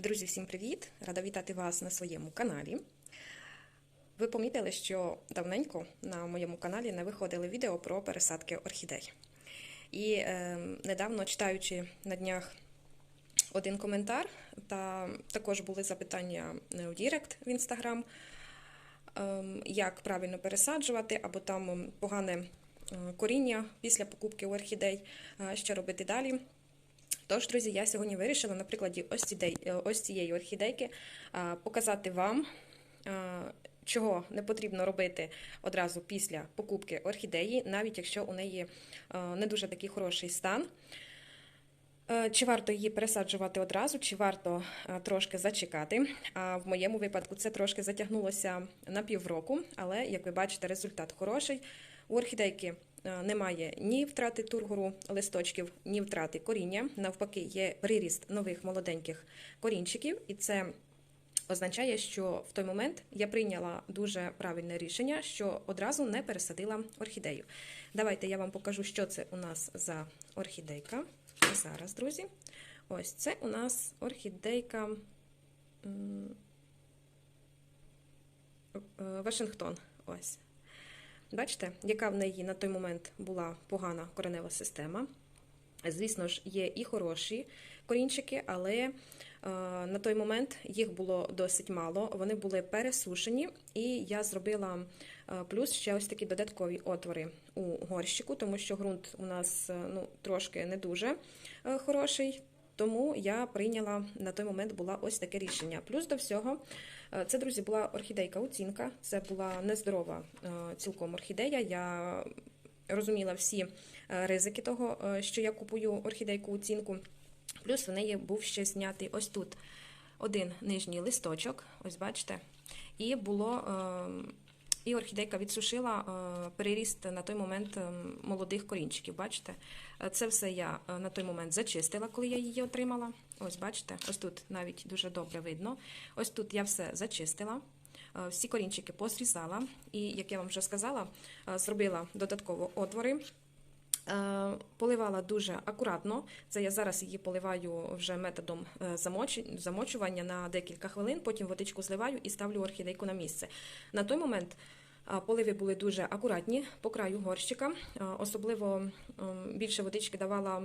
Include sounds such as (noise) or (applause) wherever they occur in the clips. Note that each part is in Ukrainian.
Друзі, всім привіт! Рада вітати вас на своєму каналі. Ви помітили, що давненько на моєму каналі не виходили відео про пересадки орхідей. І е, недавно читаючи на днях один коментар, та також були запитання у Дірект в інстаграм, е, як правильно пересаджувати, або там погане е, коріння після покупки орхідей, е, що робити далі. Тож, друзі, я сьогодні вирішила на прикладі ось цієї, ось цієї орхідейки а, показати вам, а, чого не потрібно робити одразу після покупки орхідеї, навіть якщо у неї не дуже такий хороший стан. Е, Чи варто її пересаджувати одразу, чи варто трошки зачекати. А в моєму випадку це трошки затягнулося на півроку, але, як ви бачите, результат хороший. У орхідейки е, немає ні втрати тургору листочків, ні втрати коріння. Навпаки, є приріст нових молоденьких корінчиків, і це означає, що в той момент я прийняла дуже правильне рішення, що одразу не пересадила орхідею. Давайте я вам покажу, що це у нас за орхідейка. Зараз, друзі. Ось це у нас орхідейка е, Вашингтон. Ось. Бачите, яка в неї на той момент була погана коренева система. Звісно ж, є і хороші корінчики, але е, на той момент їх було досить мало. Вони були пересушені, і я зробила е, плюс ще ось такі додаткові отвори у горщику, тому що ґрунт у нас е, ну, трошки не дуже хороший. Тому я прийняла на той момент була ось таке рішення. Плюс до всього, е, це, друзі, була орхідейка оцінка. Це була нездорова е, цілком орхідея. Я розуміла всі е, ризики того, що я купую орхідейку оцінку. Плюс в неї був ще знятий ось тут один нижній листочок, ось бачите, і було. І орхідейка відсушила е, переріст на той момент е, молодих корінчиків. Бачите? Е, Це все я е, на той момент зачистила, коли я її отримала. Ось бачите, ось тут навіть дуже добре видно. Ось тут я все зачистила. Всі корінчики посрізала, і, як я вам вже сказала, зробила додатково отвори. Е, Поливала дуже акуратно. Це я зараз її поливаю вже методом е, замочування на декілька хвилин, потім водичку зливаю і ставлю орхідейку на місце. На той момент е, поливи були дуже акуратні по краю горщика. Особливо більше водички давала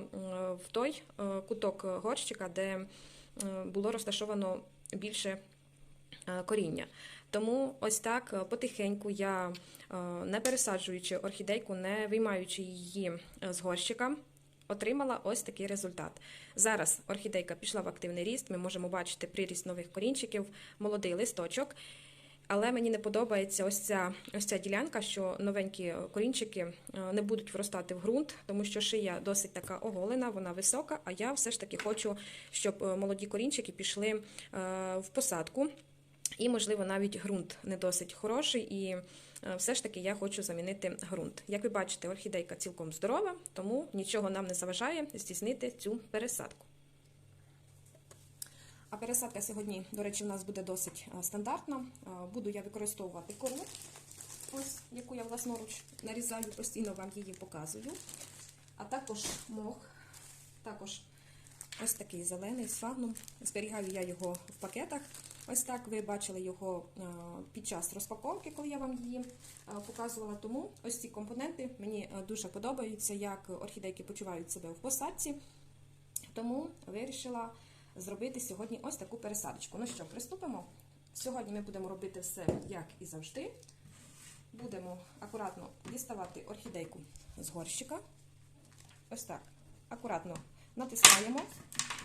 в той куток горщика, де було розташовано більше коріння. Тому ось так е, потихеньку я, е, не пересаджуючи орхідейку, не виймаючи її е, з горщика, отримала ось такий результат. Зараз орхідейка пішла в активний ріст, ми можемо бачити приріст нових корінчиків, молодий листочок. Але мені не подобається ось ця, ось ця ділянка, що новенькі корінчики не будуть вростати в ґрунт, тому що шия досить така оголена, вона висока, а я все ж таки хочу, щоб молоді корінчики пішли в посадку. І, можливо, навіть ґрунт не досить хороший, і е, все ж таки я хочу замінити ґрунт. Як ви бачите, орхідейка цілком здорова, тому нічого нам не заважає здійснити цю пересадку. А пересадка сьогодні, до речі, у нас буде досить е, стандартна. Е, Буду я використовувати кору, ось яку я власноруч нарізаю, постійно вам її показую. А також мох, також ось такий зелений сфагнум. Зберігаю я його в пакетах. Ось так ви бачили його е, під час розпаковки, коли я вам її е, показувала. Тому ось ці компоненти мені е, дуже подобаються, як орхідейки почувають себе в посадці. Тому вирішила зробити сьогодні ось таку пересадочку. Ну що, приступимо. Сьогодні ми будемо робити все як і завжди. Будемо акуратно діставати орхідейку з горщика. Ось так. Акуратно натискаємо.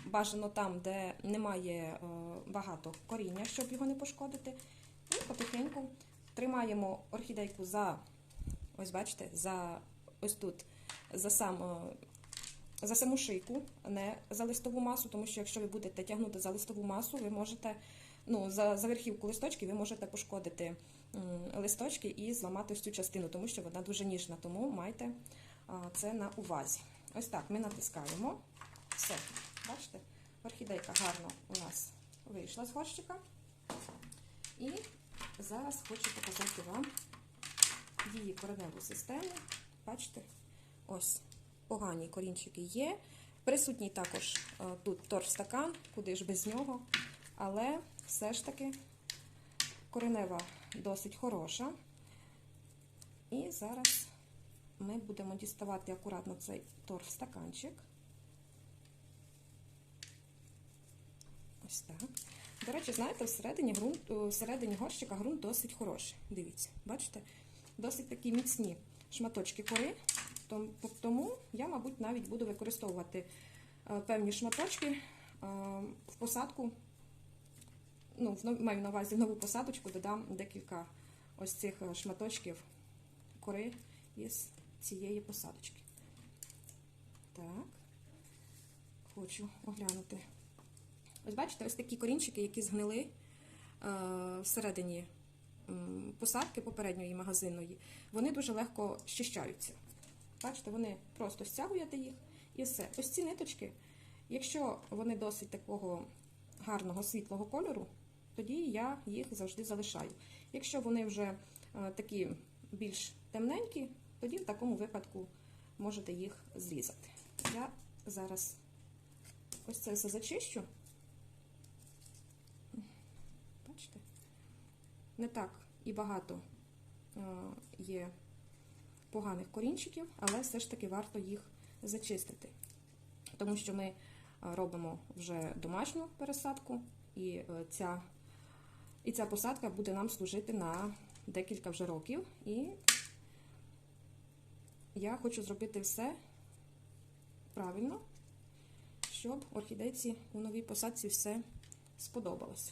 Бажано там, де немає е, багато коріння, щоб його не пошкодити. І потихеньку тримаємо орхідейку за, ось бачите, за ось тут, за сам. е, за саму шийку, не за листову масу, тому що якщо ви будете тягнути за листову масу, ви можете, ну, за, за верхівку листочки ви можете пошкодити листочки і зламати ось цю частину, тому що вона дуже ніжна, тому майте це на увазі. Ось так ми натискаємо. Все, бачите, орхідейка гарно у нас вийшла з горщика. І зараз хочу показати вам її кореневу систему. Бачите? Ось погані корінчики є. Присутній також е, тут торфстакан, куди ж без нього. але все ж таки коренева досить хороша. І зараз ми будемо діставати акуратно цей торф-стаканчик. Ось так. До речі, знаєте, всередині, ґрунт, е, всередині горщика ґрунт досить хороший. Дивіться, бачите? Досить такі міцні шматочки кори. Том- Тому я, мабуть, навіть буду використовувати е, певні шматочки е, в посадку. Ну, маю на увазі нову посадочку, додам декілька ось цих е, шматочків кори із цієї посадочки. Так, хочу оглянути. Ось бачите, ось такі корінчики, які згнили е, всередині посадки попередньої магазинної, вони дуже легко щищаються. Бачите, вони просто стягуєте їх і все. Ось ці ниточки, якщо вони досить такого гарного світлого кольору, тоді я їх завжди залишаю. Якщо вони вже е, такі більш темненькі, тоді в такому випадку можете їх зрізати. Я зараз ось це все зачищу. Бачите? Не так і багато е, є поганих корінчиків, але все ж таки варто їх зачистити. Тому що ми е, робимо вже домашню пересадку, і е, ця, і ця посадка буде нам служити на декілька вже років. І я хочу зробити все правильно, щоб орхідейці у новій посадці все сподобалося.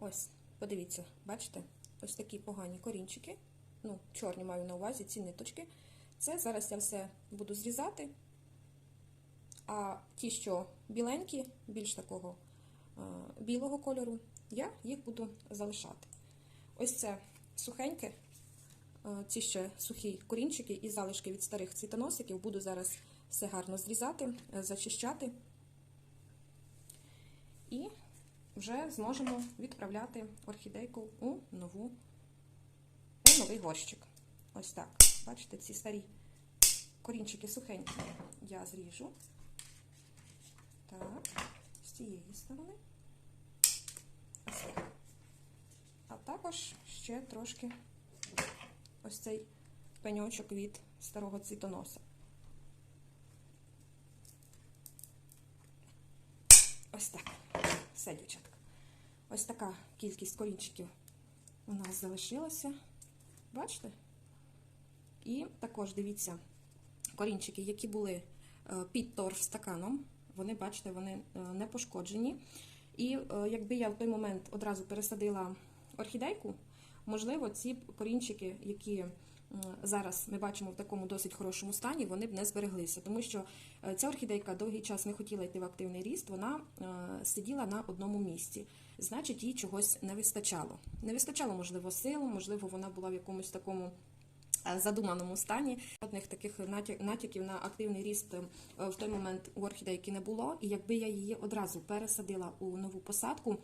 Ось, подивіться, бачите? Ось такі погані корінчики. Ну, чорні маю на увазі, ці ниточки. Це зараз я все буду зрізати. А ті, що біленькі, більш такого білого кольору, я їх буду залишати. Ось це сухеньке, ці ще сухі корінчики і залишки від старих цвітоносиків. Буду зараз все гарно зрізати, е, зачищати. І вже зможемо відправляти орхідейку у нову у новий горщик. Ось так. Бачите, ці старі корінчики сухенькі я зріжу. Так, з цієї сторони. Ось так. А також ще трошки ось цей пеньочок від старого цвітоноса. Ось так. Все, дівчатка. Ось така кількість корінчиків у нас залишилася. Бачите? І також дивіться, корінчики, які були е, під торф стаканом, вони, бачите, вони е, не пошкоджені. І е, якби я в той момент одразу пересадила орхідейку, можливо, ці корінчики, які зараз ми бачимо в такому досить хорошому стані, вони б не збереглися, тому що е, ця орхідейка довгий час не хотіла йти в активний ріст, вона е, сиділа на одному місці. Значить, їй чогось не вистачало. Не вистачало, можливо, сил, можливо, вона була в якомусь такому е, задуманому стані. Одних таких натяків на активний ріст в той момент у орхідейки не було. І якби я її одразу пересадила у нову посадку,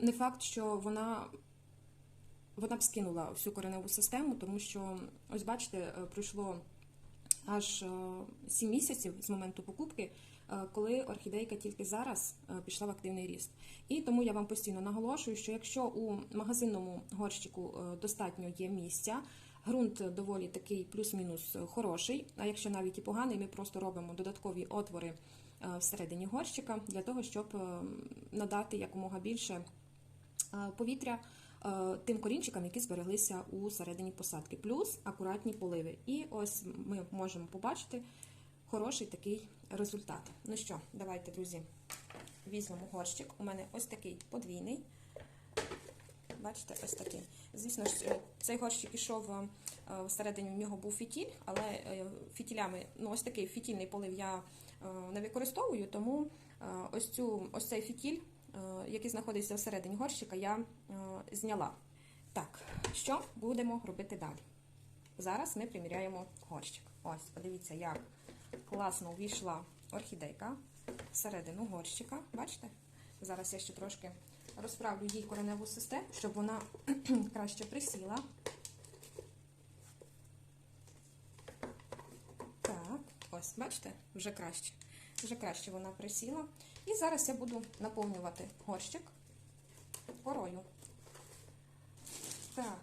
не факт, що вона. Вона б скинула всю кореневу систему, тому що, ось бачите, е, пройшло аж 7 місяців з моменту покупки, е, коли орхідейка тільки зараз е, пішла в активний ріст. І тому я вам постійно наголошую, що якщо у магазинному горщику е, достатньо є місця, ґрунт доволі такий плюс-мінус хороший, а якщо навіть і поганий, ми просто робимо додаткові отвори е, всередині горщика для того, щоб е, надати якомога більше е, повітря е, тим корінчикам, які збереглися у середині посадки, плюс акуратні поливи. І ось ми можемо побачити хороший такий результат. Ну що, давайте, друзі, візьмемо горщик. У мене ось такий подвійний. Бачите, ось такий. Звісно ж, е, цей горщик ішов е, всередині в нього був фітіль, але е, фітілями, ну ось такий фітільний полив я е, не використовую, тому е, ось цю ось цей фітіль, е, який знаходиться всередині горщика, я е, зняла. Так, що будемо робити далі? Зараз ми приміряємо горщик. Ось, подивіться, як класно увійшла орхідейка всередину горщика. Бачите? Зараз я ще трошки розправлю їй кореневу систему, щоб вона (clears throat) краще присіла. Так, ось, бачите, вже краще. вже краще вона присіла. І зараз я буду наповнювати горщик корою. Так.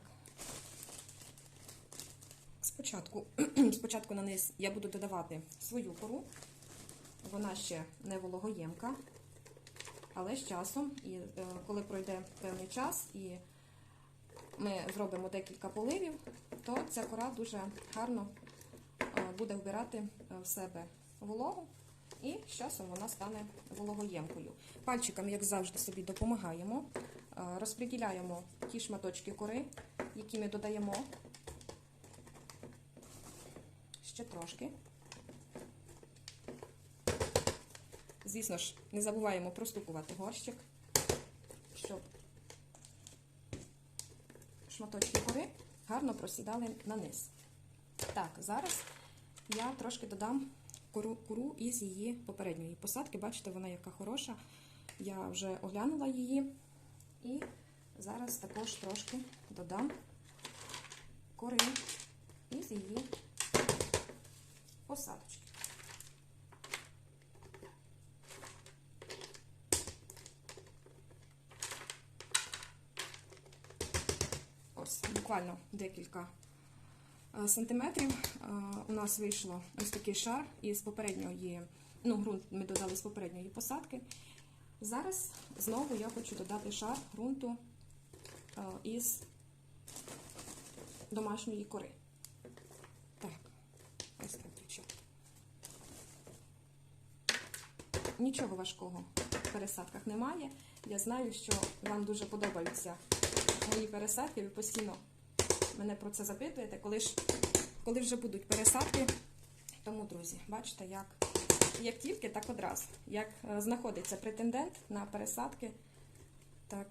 Спочатку, (clears throat) спочатку на низ я буду додавати свою кору. Вона ще не вологоємка, але з часом, і е, коли пройде певний час і ми зробимо декілька поливів, то ця кора дуже гарно е, буде вбирати е, в себе вологу, і з часом вона стане вологоємкою. Пальчиками, як завжди, собі допомагаємо, е, розподіляємо ті шматочки кори, які ми додаємо ще трошки. Звісно ж, не забуваємо простукувати горщик, щоб шматочки кори гарно просідали на низ. Так, зараз я трошки додам кору, кору із її попередньої посадки. Бачите, вона яка хороша. Я вже оглянула її. І зараз також трошки додам кори із її посадочки. Буквально декілька сантиметрів е, у нас вийшло ось такий шар із попередньої, ну, ґрунт ми додали з попередньої посадки. Зараз знову я хочу додати шар ґрунту е, із домашньої кори. Так, ось так, дівчата. Нічого важкого в пересадках немає. Я знаю, що вам дуже подобаються мої пересадки. Ви постійно мене про це запитуєте, коли ж коли вже будуть пересадки. Тому, друзі, бачите, як як тільки, так одразу. Як е, знаходиться претендент на пересадки, так,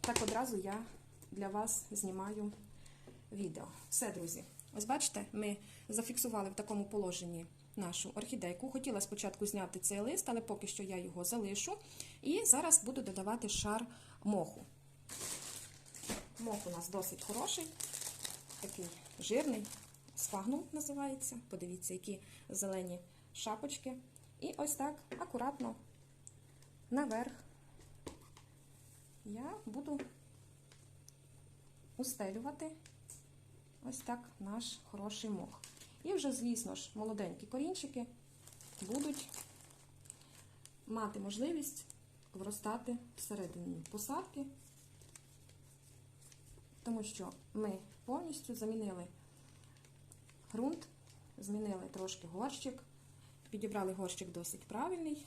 так одразу я для вас знімаю відео. Все, друзі. Ось бачите, ми зафіксували в такому положенні нашу орхідейку. Хотіла спочатку зняти цей лист, але поки що я його залишу. І зараз буду додавати шар моху. Мох у нас досить хороший, такий жирний, сфагнум називається. Подивіться, які зелені шапочки. І ось так акуратно наверх я буду устелювати ось так наш хороший мох. І вже, звісно ж, молоденькі корінчики будуть мати можливість вростати всередині посадки, тому що ми повністю замінили ґрунт, змінили трошки горщик, підібрали горщик досить правильний.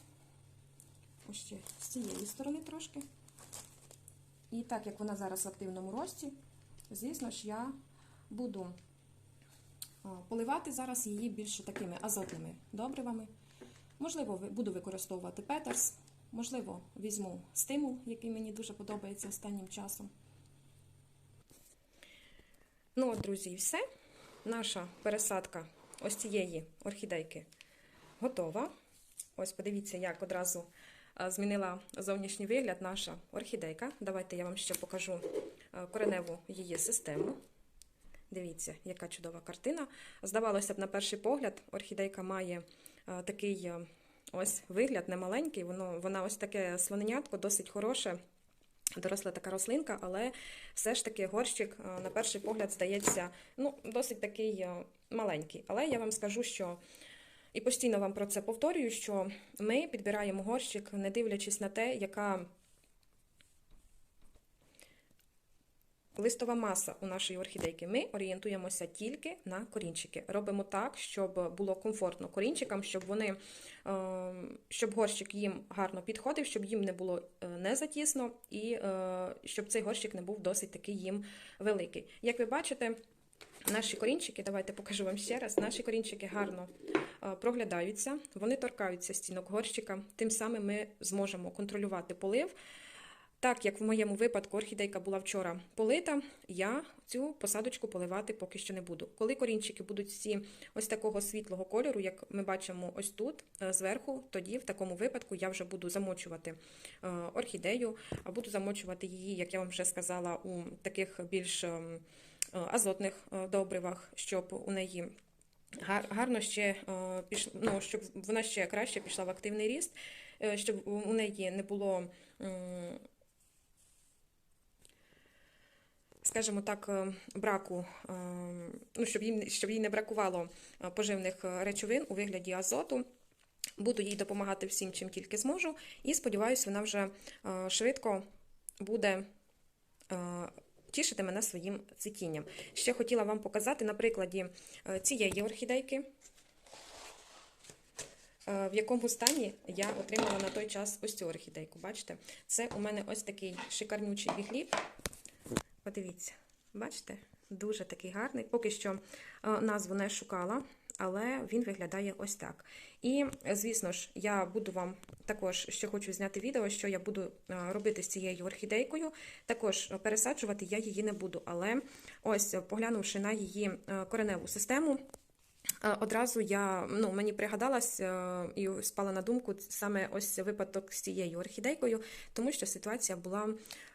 Ось ще з цієї сторони трошки. І так як вона зараз в активному рості, звісно ж, я буду поливати зараз її більше такими азотними добривами. Можливо, буду використовувати петерс, можливо, візьму стимул, який мені дуже подобається останнім часом. Ну от, друзі, і все. Наша пересадка ось цієї орхідейки готова. Ось подивіться, як одразу змінила зовнішній вигляд наша орхідейка. Давайте я вам ще покажу кореневу її систему. Дивіться, яка чудова картина. Здавалося б, на перший погляд, орхідейка має такий ось вигляд немаленький, воно, вона ось таке слоненятко, досить хороше. Доросла така рослинка, але все ж таки горщик, на перший погляд, здається, ну, досить такий маленький. Але я вам скажу, що і постійно вам про це повторюю, що ми підбираємо горщик, не дивлячись на те, яка листова маса у нашої орхідейки. Ми орієнтуємося тільки на корінчики. Робимо так, щоб було комфортно корінчикам, щоб вони, щоб горщик їм гарно підходив, щоб їм не було не затісно і щоб цей горщик не був досить такий їм великий. Як ви бачите, Наші корінчики, давайте покажу вам ще раз. Наші корінчики гарно проглядаються, вони торкаються стінок горщика, тим самим ми зможемо контролювати полив. Так як в моєму випадку орхідейка була вчора полита, я цю посадочку поливати поки що не буду. Коли корінчики будуть всі ось такого світлого кольору, як ми бачимо ось тут, зверху, тоді в такому випадку я вже буду замочувати орхідею, а буду замочувати її, як я вам вже сказала, у таких більш азотних добривах, щоб у неї гарно ще е, ну, щоб вона ще краще пішла в активний ріст, е, щоб у неї не було, скажімо так, е, браку, е, ну, щоб їй, щоб їй не бракувало е, поживних речовин у вигляді азоту. Буду їй допомагати всім, чим тільки зможу, і сподіваюся, вона вже швидко буде тішити мене своїм цвітінням. Ще хотіла вам показати на прикладі цієї орхідейки, в якому стані я отримала на той час ось цю орхідейку. Бачите? Це у мене ось такий шикарнючий бігліп. Подивіться, бачите? Дуже такий гарний. Поки що е, назву не шукала, але він виглядає ось так. І, звісно ж, я буду вам також ще хочу зняти відео, що я буду е, робити з цією орхідейкою. Також пересаджувати я її не буду. Але ось, поглянувши на її е, кореневу систему, Одразу я ну мені пригадалась е, і спала на думку саме ось випадок з цією орхідейкою, тому що ситуація була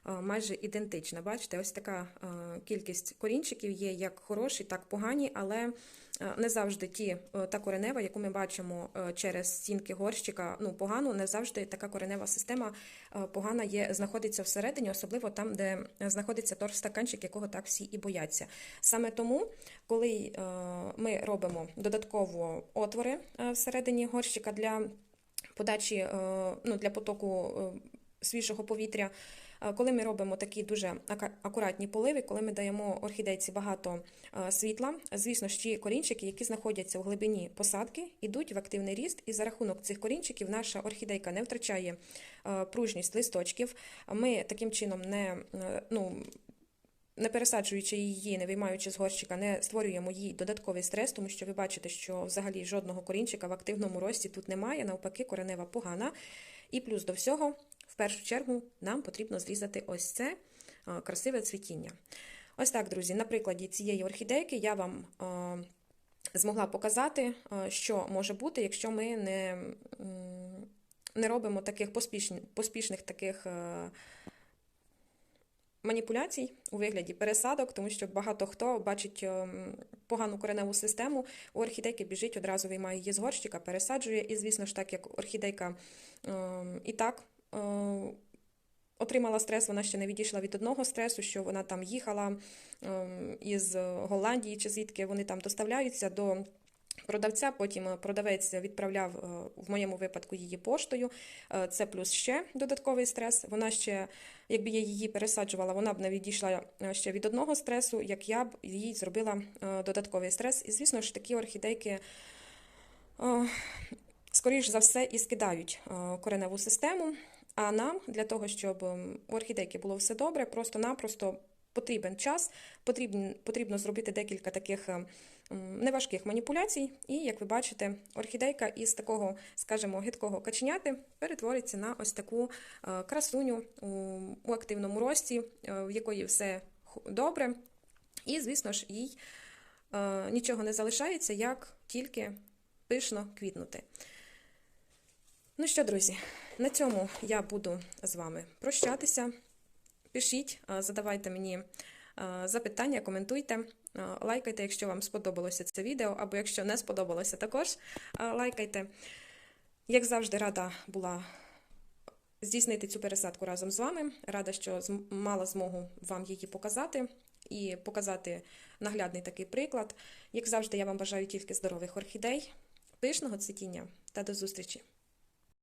е, майже ідентична. Бачите, ось така е, кількість корінчиків є як хороші, так погані, але е, не завжди ті е, та коренева, яку ми бачимо е, через стінки горщика, ну погану, не завжди така коренева система е, погана є, знаходиться всередині, особливо там, де знаходиться торфстаканчик, якого так всі і бояться. Саме тому, коли е, ми робимо додатково отвори е, всередині горщика для подачі, е, ну, для потоку е, свіжого повітря. Коли ми робимо такі дуже акуратні поливи, коли ми даємо орхідейці багато світла, звісно ж, ті корінчики, які знаходяться в глибині посадки, йдуть в активний ріст, і за рахунок цих корінчиків наша орхідейка не втрачає пружність листочків. Ми таким чином не ну, не пересаджуючи її, не виймаючи з горщика, не створюємо їй додатковий стрес, тому що ви бачите, що взагалі жодного корінчика в активному рості тут немає, навпаки, коренева погана. І плюс до всього, в першу чергу, нам потрібно зрізати ось це е, красиве цвітіння. Ось так, друзі, на прикладі цієї орхідейки я вам е, змогла показати, е, що може бути, якщо ми не, не робимо таких поспішних, поспішних таких. Е, маніпуляцій у вигляді пересадок, тому що багато хто бачить ем, погану кореневу систему. У орхідейки біжить, одразу виймає її з горщика, пересаджує. І, звісно ж, так як орхідейка ем, і так е, отримала стрес, вона ще не відійшла від одного стресу, що вона там їхала ем, із Голландії чи звідки вони там доставляються до. Продавця, потім продавець відправляв е, в моєму випадку її поштою. Е, Це плюс ще додатковий стрес. Вона ще, якби я її пересаджувала, вона б не відійшла е, ще від одного стресу, як я б їй зробила е, додатковий стрес. І, звісно ж, такі орхідейки, е, скоріш за все, і скидають е, кореневу систему. А нам для того, щоб ем, у орхідейки було все добре, просто-напросто потрібен час, потрібно, потрібно зробити декілька таких е, м, неважких маніпуляцій. І, як ви бачите, орхідейка із такого, скажімо, гидкого каченяти перетвориться на ось таку е, красуню у, активному рості, е, в якої все добре. І, звісно ж, їй е, нічого не залишається, як тільки пишно квітнути. Ну що, друзі, на цьому я буду з вами прощатися. Пишіть, задавайте мені запитання, коментуйте, лайкайте, якщо вам сподобалося це відео, або якщо не сподобалося, також лайкайте. Як завжди, рада була здійснити цю пересадку разом з вами. Рада, що мала змогу вам її показати і показати наглядний такий приклад. Як завжди, я вам бажаю тільки здорових орхідей, пишного цвітіння та до зустрічі!